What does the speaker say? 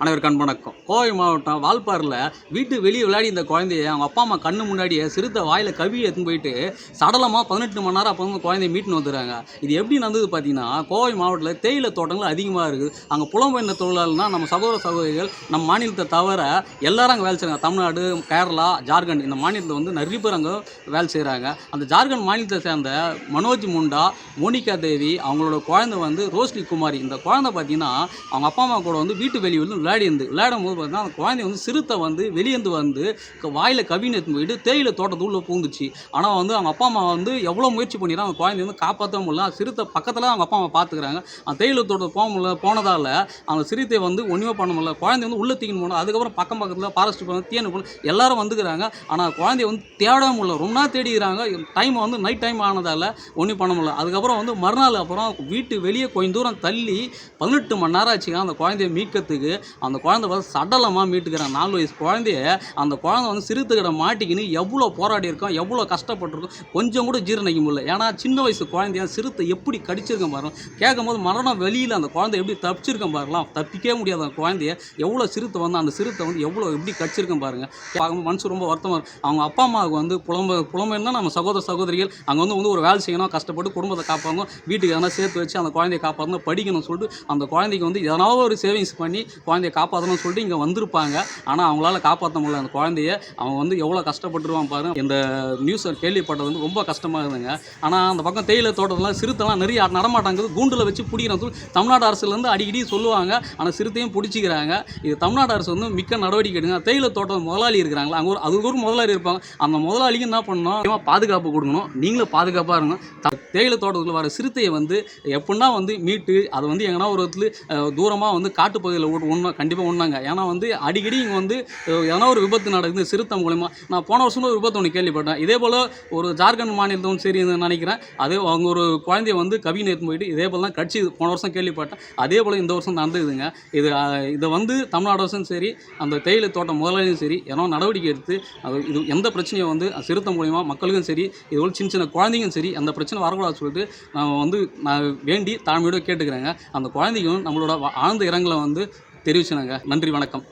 அனைவருக்கும் வணக்கம். கோவை மாவட்டம் வால்பாறையில் வீட்டு வெளியே விளையாடி இந்த குழந்தைய அவங்க அப்பா அம்மா கண்ணு முன்னாடியே சிறுத்தை வாயில் கவி எடுத்துன்னு போயிட்டு சடலமாக பதினெட்டு மணி நேரம் அப்போ வந்து குழந்தைய மீட்டுன்னு வந்துடுறாங்க. இது எப்படி நடந்தது பார்த்தீங்கன்னா கோவை மாவட்டத்தில் தேயிலை தோட்டங்கள் அதிகமாக இருக்குது. அங்கே புலம்பெயர்ந்த தொழிலாளர்னா நம்ம சகோதர சகோதரிகள் நம்ம மாநிலத்தை தவிர எல்லாரும் அங்கே வேலை செய்கிறாங்க தமிழ்நாடு கேரளா ஜார்க்கண்ட் இந்த மாநிலத்தில் வந்து நிறைய பேர் அங்கே வேலை செய்கிறாங்க அந்த ஜார்க்கண்ட் மாநிலத்தை சேர்ந்த மனோஜ் முண்டா மோனிகா தேவி அவங்களோட குழந்தை வந்து ரோஸ்லி குமாரி. இந்த குழந்தை பார்த்தீங்கன்னா அவங்க அப்பா அம்மா கூட வந்து வீட்டு வெளியே விளையாடிருந்து விளையாடி இருந்து விளையாடும் போது பார்த்தீங்கன்னா அந்த குழந்தை வந்து சிறுத்தை வந்து வெளியேந்து வந்து வாயில் கவின்னு எடுத்துன்னு போயிட்டு தேயிலை தோட்டத்துக்குள்ளே பூந்துச்சு. ஆனால் வந்து அவங்க அப்பா அம்மா வந்து எவ்வளோ முயற்சி பண்ணிடுறாங்க அந்த குழந்தைய வந்து காப்பாற்ற முடியல. அந்த சிறுத்தை பக்கத்தில் அவங்க அப்பா அம்மா பார்த்துக்கிறாங்க அந்த தேயிலை தோட்டம் போக முடியல போனதால் அந்த சிறுத்தை வந்து ஒன்றுமே பண்ண முடியல. குழந்தை வந்து உள்ளே தூக்கின்னு போனோம். அதுக்கப்புறம் பக்கம் பக்கத்தில் ஃபாரஸ்ட் போனோம் தேனு பண்ண எல்லாரும் வந்துக்கிறாங்க. ஆனால் குழந்தைய வந்து தேட முடியல. ரொம்ப நாள் தேடிக்கிறாங்க. டைம் வந்து நைட் டைம் ஆனதால் ஒன்றும் பண்ண முடியல. அதுக்கப்புறம் வந்து மறுநாள் அப்புறம் வீட்டு வெளியே கொஞ்சம் தூரம் தள்ளி பதினெட்டு மணி நேரம் ஆச்சுங்க. அந்த குழந்தைய மீட்கிறதுக்கு. அந்த குழந்தை பார்த்து சடலமாக மீட்டுக்கிற நாலு வயசு குழந்தைய அந்த குழந்தை வந்து சிறுத்தைகிட்ட மாட்டிக்கின்னு எவ்வளோ போராடி இருக்கோம் எவ்வளோ கஷ்டப்பட்டிருக்கோம் கொஞ்சம் கூட ஜீரணிக்க முடியல. ஏன்னா சின்ன வயசு குழந்தைய சிறுத்தை எப்படி கடிச்சிருக்கேன் பாருங்க. கேட்கும்போது மரணம் வெளியில் அந்த குழந்தை எப்படி தப்பிச்சிருக்கேன் பாருலாம் தப்பிக்கவே முடியாத அந்த குழந்தைய. எவ்வளோ சிறுத்தை வந்து அந்த சிறுத்தை வந்து எவ்வளோ எப்படி கடிச்சிருக்கேன் பாருங்க. பார்க்கும்போது மனசு ரொம்ப வருத்தமாக இருக்கும் அவங்க அப்பா அம்மாவுக்கு வந்து புலம்ப புலம்பெயர்னா நம்ம சகோதர சகோதரிகள் அங்கே வந்து வந்து ஒரு வேலை செய்யணும் கஷ்டப்பட்டு குடும்பத்தை காப்பாங்க வீட்டுக்கு எதனா சேர்த்து வச்சு அந்த குழந்தைய காப்பாற்றணும் படிக்கணும்னு சொல்லிட்டு அந்த குழந்தைக்கு வந்து எதனா ஒரு சேவிங்ஸ் பண்ணி குழந்தை குழந்தைய காப்பாற்றணும்னு சொல்லிட்டு இங்கே வந்திருப்பாங்க. ஆனால் அவங்களால காப்பாற்ற முடியல. அந்த குழந்தைய அவன் வந்து எவ்வளோ கஷ்டப்பட்டுருவான் பாருங்க இந்த நியூஸை கேள்விப்பட்டது வந்து ரொம்ப கஷ்டமாக இருந்துங்க ஆனால் அந்த பக்கம் தேயிலை தோட்டத்தில் சிறுத்தைலாம் நிறைய நடமாட்டாங்குது. கூண்டில் வச்சு பிடிக்கிறோம் சொல்லி தமிழ்நாடு அரசுலேருந்து அடிக்கடி சொல்லுவாங்க. ஆனால் சிறுத்தையும் பிடிச்சிக்கிறாங்க. இது தமிழ்நாடு அரசு வந்து மிக்க நடவடிக்கை எடுங்க. தேயிலை தோட்டம் முதலாளி இருக்கிறாங்களா? அங்கே ஒரு அது ஒரு முதலாளி இருப்பாங்க. அந்த முதலாளிக்கு என்ன பண்ணணும்? பாதுகாப்பு கொடுக்கணும். நீங்களும் பாதுகாப்பாக இருக்கணும் த- தேயிலை தோட்டத்தில் வர சிறுத்தையை வந்து எப்படின்னா வந்து மீட்டு அதை வந்து எங்கன்னா ஒரு இடத்துல தூரமாக வந்து காட்டுப்பகுதியில் ஒன்று கண்டிப்பாக ஒன்றாங்க ஏன்னா வந்து அடிக்கடி இங்கே வந்து எதனா ஒரு விபத்து நடக்குது சிறுத்தை மூலயமா. நான் போன வருஷம் ஒரு விபத்து ஒன்று கேள்விப்பட்டேன். இதே போல் ஒரு ஜார்க்கண்ட் மாநிலத்தும் சரி நினைக்கிறேன். அது அவங்க ஒரு குழந்தைய வந்து கவின் எடுத்து போயிட்டு இதே போல் தான் கட்சி போன வருஷம் கேள்விப்பட்டேன். அதே போல் இந்த வருஷம் நடந்துக்குதுங்க இது இதை வந்து தமிழ்நாடு அரசும் சரி அந்த தேயிலை தோட்டம் முதலாளியும் சரி ஏன்னா நடவடிக்கை எடுத்து அது இது எந்த பிரச்சனையும் வந்து சிறுத்தை மூலயமா மக்களுக்கும் சரி இது சின்ன சின்ன குழந்தைங்களும் சரி அந்த பிரச்சனை வரக்கூடாதுன்னு சொல்லிட்டு நான் வந்து நான் வேண்டி தாழ்மையோட கேட்டுக்கிறேங்க. அந்த குழந்தைகளும் நம்மளோட ஆழ்ந்த இரங்கலை வந்து தெரிவிச்சுனாங்க. நன்றி வணக்கம்.